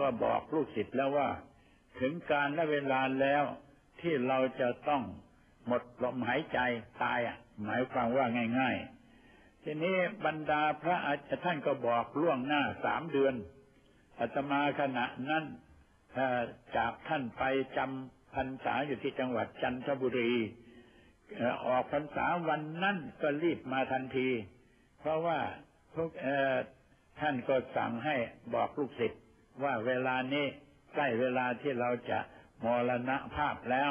ก็บอกลูกศิษย์แล้วว่า ถึงการและเวลาแล้วที่เราจะต้องหมดลมหายใจตายอะ หมายความว่าง่าย ๆ ทีนี้บรรดาพระอาจารย์ท่านก็บอกล่วงหน้าสามเดือนอาตมาขณะนั้นจากท่านไปจำพรรษาอยู่ที่จังหวัดจันทบุรีออกพรรษาวันนั้นก็รีบมาทันที เพราะว่าทุกท่านก็สั่งให้บอกลูกศิษย์ ว่าเวลานี้ใกล้เวลาที่เราจะมรณภาพแล้ว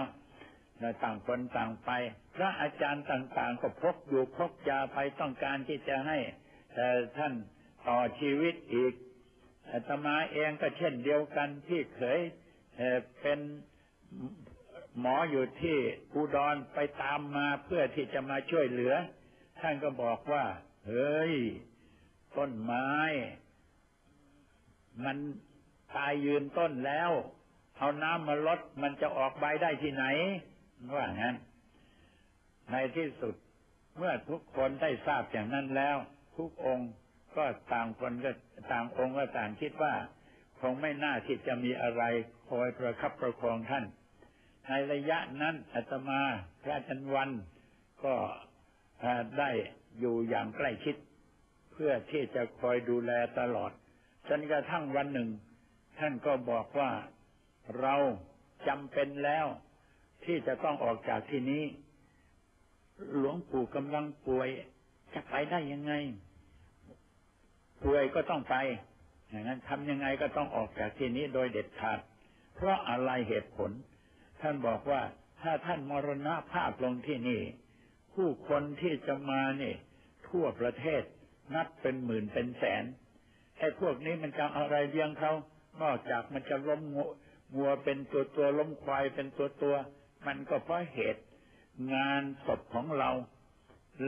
ต่างคนต่างไป พระอาจารย์ต่างๆ ก็พกอยู่พกยาไปต้องการที่จะให้ท่านต่อชีวิตอีกอาตมาเองก็เช่นเดียวกันที่เคยเป็นหมออยู่ที่อุดรไปตามมาเพื่อที่จะมาช่วยเหลือ ท่านก็บอกว่า เฮ้ย ต้นไม้ มัน ตายยืนต้นแล้ว เอาน้ำมาลดมันจะออกใบได้ที่ไหนว่างั้น ในที่สุดเมื่อทุกคนได้ทราบอย่างนั้นแล้ว ทุกองค์ก็ต่างคนก็ต่างองค์ก็ต่างคิดว่า คงไม่น่าที่จะมีอะไรคอยประคับประคองท่าน ในระยะนั้นอาตมาพระจันวันก็ได้อยู่อย่างใกล้ชิด เพื่อที่จะคอยดูแลตลอดจนกระทั่งวันหนึ่ง ท่านก็บอกว่าเราจำเป็นแล้ว ที่จะต้องออกจากที่นี้ หลวงปู่กำลังป่วย จะไปได้ยังไง ป่วยก็ต้องไปอย่างนั้นทำยังไงก็ต้องออกจากที่นี้โดยเด็ดขาด เพราะอะไรเหตุผล ท่านบอกว่าถ้าท่านมรณภาพลงที่นี่ ผู้คนที่จะมาเนี่ย ทั่วประเทศนับเป็นหมื่นเป็นแสนไอ้พวกนี้มันจะอะไรเลี้ยงเขา นอกจากมันจะล้มงัวเป็นตัวตัวล้มควายเป็นตัวตัว มันก็เพราะเหตุ งานศพของเรา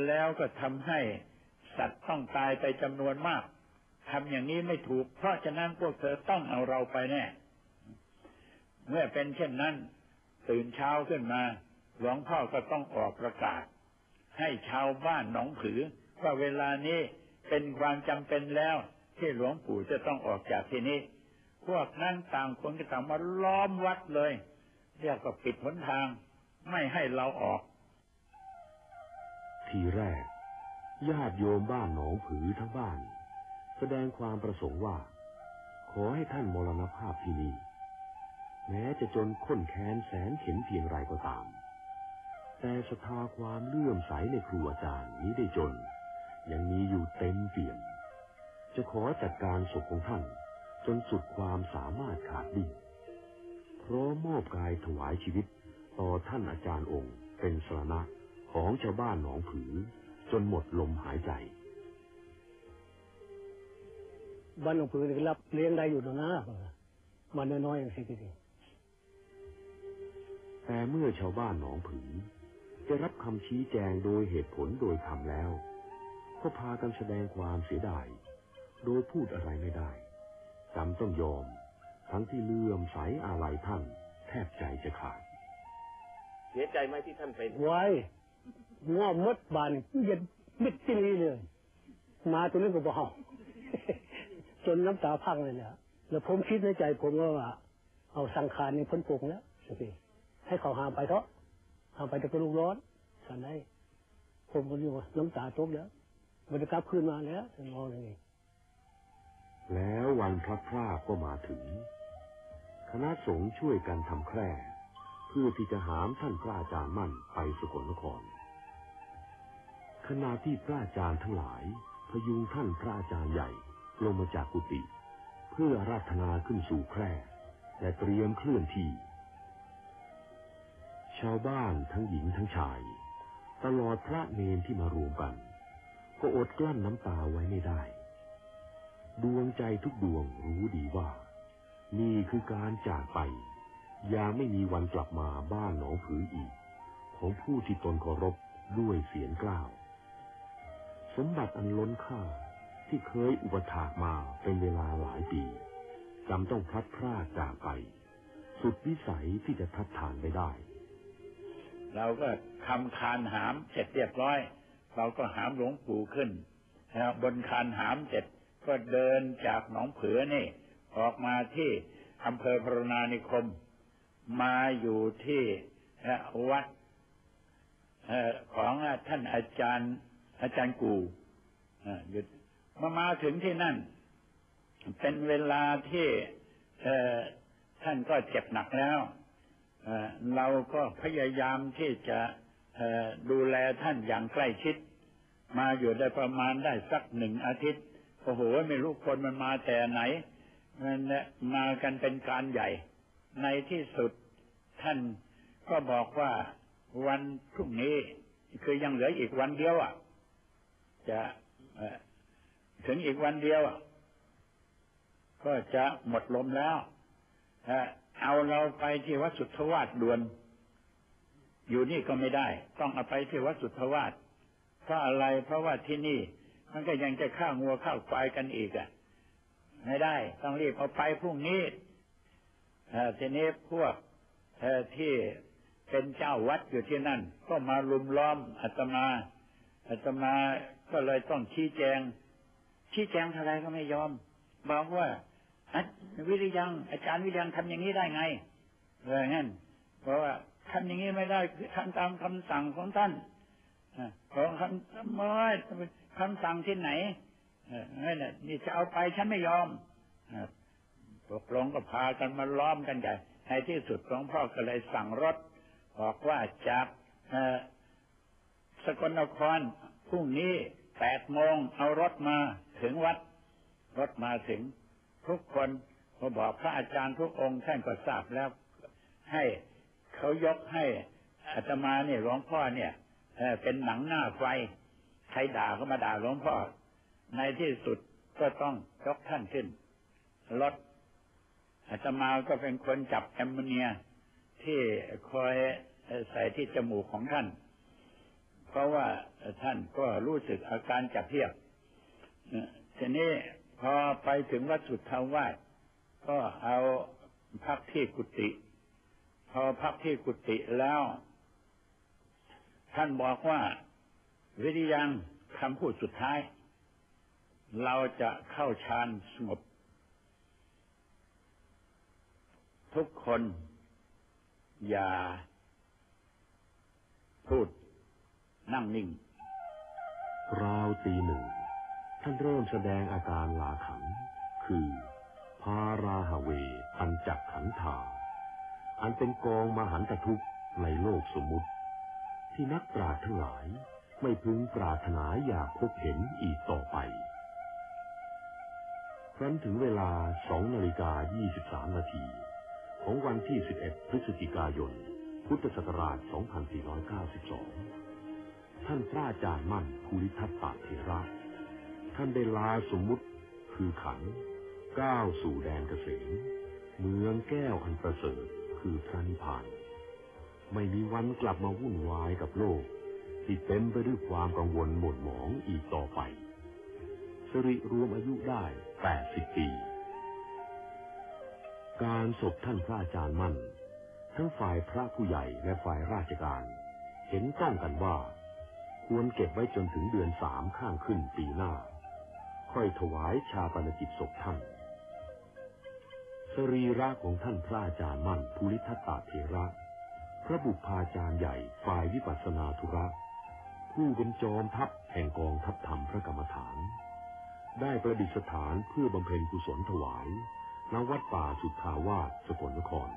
แล้วก็ทำให้สัตว์ต้องตายไปจำนวนมากทำอย่างนี้ไม่ถูก เพราะฉะนั้นพวกเธอต้องเอาเราไปแน่ เมื่อเป็นเช่นนั้น ตื่นเช้าขึ้นมา หลวงพ่อก็ต้องออกประกาศ ให้ชาวบ้านหนองผือ ว่าเวลานี้เป็นความจำเป็นแล้ว ที่หลวงปู่จะต้องออกจากที่นี้ พวกนั้นต่างคนก็ต่างมาล้อมวัดเลย เรียกว่าปิดหนทาง ไม่ให้เราออก ทีแรก ญาติโยมบ้านหนองผือทั้งบ้าน แสดงความประสงค์ว่า ขอให้ท่านมรณภาพที่นี่แม้จะจนข้นแค้นแสนเข็นเพียงไรก็ตาม แต่ศรัทธาความเลื่อมใสในครูอาจารย์นี้ได้จน ยังมีอยู่เต็มเปี่ยม จะขอจัดการศพของท่าน จนสุดความสามารถขาดดิ้นเพราะมอบกายถวายชีวิตต่อท่านอาจารย์องค์ เป็นสรณะของชาวบ้านหนองผือ จนหมดลมหายใจ บ้านหลวงปู่นี่รับเลี้ยงได้อยู่ตรงน้ามันน้อยๆอย่างสิทีแต่เมื่อชาวบ้านหนองผือจะรับคำชี้แจงโดยเหตุผลโดยคำแล้ว ก็พากันแสดงความเสียดาย โดยพูดอะไรไม่ได้ จำต้องยอม ทั้งที่เลื่อมใสอาลัยท่าน แทบใจจะขาด เสียใจไหมที่ท่านเป็นไว้ง้อมดบานเย็นมิดที่นี้เลย มาตัวนี้ก็บอกจนน้ำตาพังเลยเนี่ยแล้วผมคิดในใจผมว่า เอาสังขารนี่พ้นปงแล้วสิให้เขาหามไปเถอะหามไปแต่ก็ลูกร้อนสันได้ผมก็อยู่น้ำตาตกแล้วบรรยากาศขึ้นมาแล้วจะนอนอย่างนี้ แล้ววันพระพราก็มาถึง คณะสงฆ์ช่วยกันทำแคร่ เพื่อที่จะหามท่านพระอาจารย์มั่นไปสกลนคร ขณะที่พระอาจารย์ทั้งหลาย พยุงท่านพระอาจารย์ใหญ่ลงมาจากกุฏิเพื่อราธนาขึ้นสู่แคร่และเตรียมเคลื่อนที่ ชาวบ้านทั้งหญิงทั้งชาย ตลอดพระเนนที่มารวมกัน ก็อดกลั้นน้ำตาไว้ไม่ได้ ดวงใจทุกดวงรู้ดีว่า นี่คือการจากไปยังไม่มีวันกลับมาบ้านหนองผืออีก ของผู้ที่ตนเคารพด้วยเสียงกล้าว สมบัติอันล้นค่าที่เคยอุปถากมาเป็นเวลาหลายปีจำต้องพลัดพรากจากไป สุดวิสัยที่จะทัดทานไม่ได้ เราก็ทำคานหามเสร็จเรียบร้อย เราก็หามหลวงปู่ขึ้นนะบนคานหามเสร็จ ก็เดินจากหนองเผือนี่ ออกมาที่อำเภอพรนานิคม มาอยู่ที่วัดของท่านอาจารย์ อาจารย์กูมามาถึงที่นั่น เป็นเวลาที่ท่านก็เจ็บหนักแล้วเราก็พยายามที่จะดูแลท่านอย่างใกล้ชิด มาอยู่ได้ประมาณได้สักหนึ่งอาทิตย์ โอ้โหไม่รู้คนมันมาแต่ไหนมันมากันเป็นการใหญ่ ในที่สุดท่านก็บอกว่าวันพรุ่งนี้ คือยังเหลืออีกวันเดียวอะ จะถึงอีกวันเดียวอะก็จะหมดลมแล้วเอ่อเอาเราไปที่วัดสุทธวาสด่วน อยู่นี่ก็ไม่ได้ ต้องเอาไปที่วัดสุทธวาสเพราะอะไรเพราะว่าที่นี่ มันก็ยังจะฆ่างัวข้าควายกันอีกอะ ไม่ได้ ต้องรีบเอาไปพรุ่งนี้เอ่อทีนี้พวกที่เป็นเจ้าวัดอยู่ที่นั่น ก็มาลุมล้อมอาตมาอาตมาก็เลยต้องชี้แจง ชี้แจงเท่าไรก็ไม่ยอม บอกว่าอะวิริยัง อาจารย์วิริยังทำอย่างนี้ได้ไงเลยงั้นเพราะว่าทำอย่างนี้ไม่ได้คือทำตามคำสั่งของท่าน ของคำไมคำสั่งที่ไหนนั่นน่ะนี่จะเอาไปฉันไม่ยอมตกลงก็พากันมาล้อมกันใหญ่ในที่สุดหลวงพ่อก็เลยสั่งรถ บอกว่าจากสกลนครพรุ่งนี้แปดโมงเอารถมาถึงวัด รถมาถึง ทุกคนพอบอกพระอาจารย์ทุกองค์ท่านก็ทราบแล้ว ให้เขายกให้อาตมาเนี่ยหลวงพ่อเนี่ย เป็นหนังหน้าไฟ ใครด่าก็มาด่าหลวงพ่อ ในที่สุดก็ต้องยกท่านขึ้นรถอาตมาก็เป็นคนจับแอมโมเนียที่คอยใส่ที่จมูกของท่าน เพราะว่าท่านก็รู้สึกอาการจับเทียบเอ่อทีนี้พอไปถึงวัดสุทธาวาสก็เอาพักที่กุฏิพอพักที่กุฏิแล้ว ท่านบอกว่า วิริยังคำพูดสุดท้าย เราจะเข้าฌานสงบ ทุกคน อย่า พูด นั่งนิ่ง ราวตีหนึ่ง ท่านเริ่มแสดงอาการลาขัน คือพาราหเวปัญจขันธาอันเป็นกองมหันตทุกข์ในโลกสมมุติ ที่นักปราชญ์ทั้งหลายไม่พึงปรารถนาอยากพบเห็นอีกต่อไป ครั้นถึงเวลาสองนาฬิกายี่สิบสามนาทีของวันที่11พฤศจิกายน พุทธศักราช 2492 ท่านพระอาจารย์มั่นภูริทัตตะเถระท่านได้ลาสมมุติคือขันก้าวสู่แดนเกษมเมืองแก้วอันประเสริฐคือพระนิพพาน ไม่มีวันกลับมาวุ่นวายกับโลก ที่เต็มไปด้วยความกังวลหม่นหมองอีกต่อไปสริรวมอายุได้ 80 ปี การศพท่านพระอาจารย์มั่น ทั้งฝ่ายพระผู้ใหญ่และฝ่ายราชการ เห็นต้องกันว่า ควรเก็บไว้จนถึงเดือนสามข้างขึ้นปีหน้า ค่อยถวายชาปนกิจศพท่าน สรีระของท่านพระอาจารย์มั่นภูริทัตตาเถระ พระบุพาจารย์ใหญ่ฝ่ายวิปัสนาธุระ ผู้เป็นจอมทัพแห่งกองทัพธรรมพระกรรมฐาน ได้ประดิษฐานเพื่อบำเพ็ญกุศลถวายณวัดป่าสุทธาวาสสกลนคร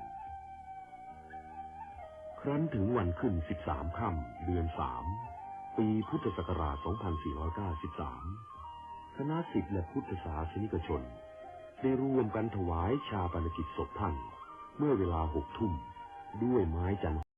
ครั้นถึงวันขึ้น 13 ค่ำเดือน 3 ปีพุทธศักราช 2493 คณะสิทธิและพุทธศาสนิกชน ได้ร่วมกันถวายชาปนกิจศพท่าน เมื่อเวลาหกทุ่ม ด้วยไม้จันทร์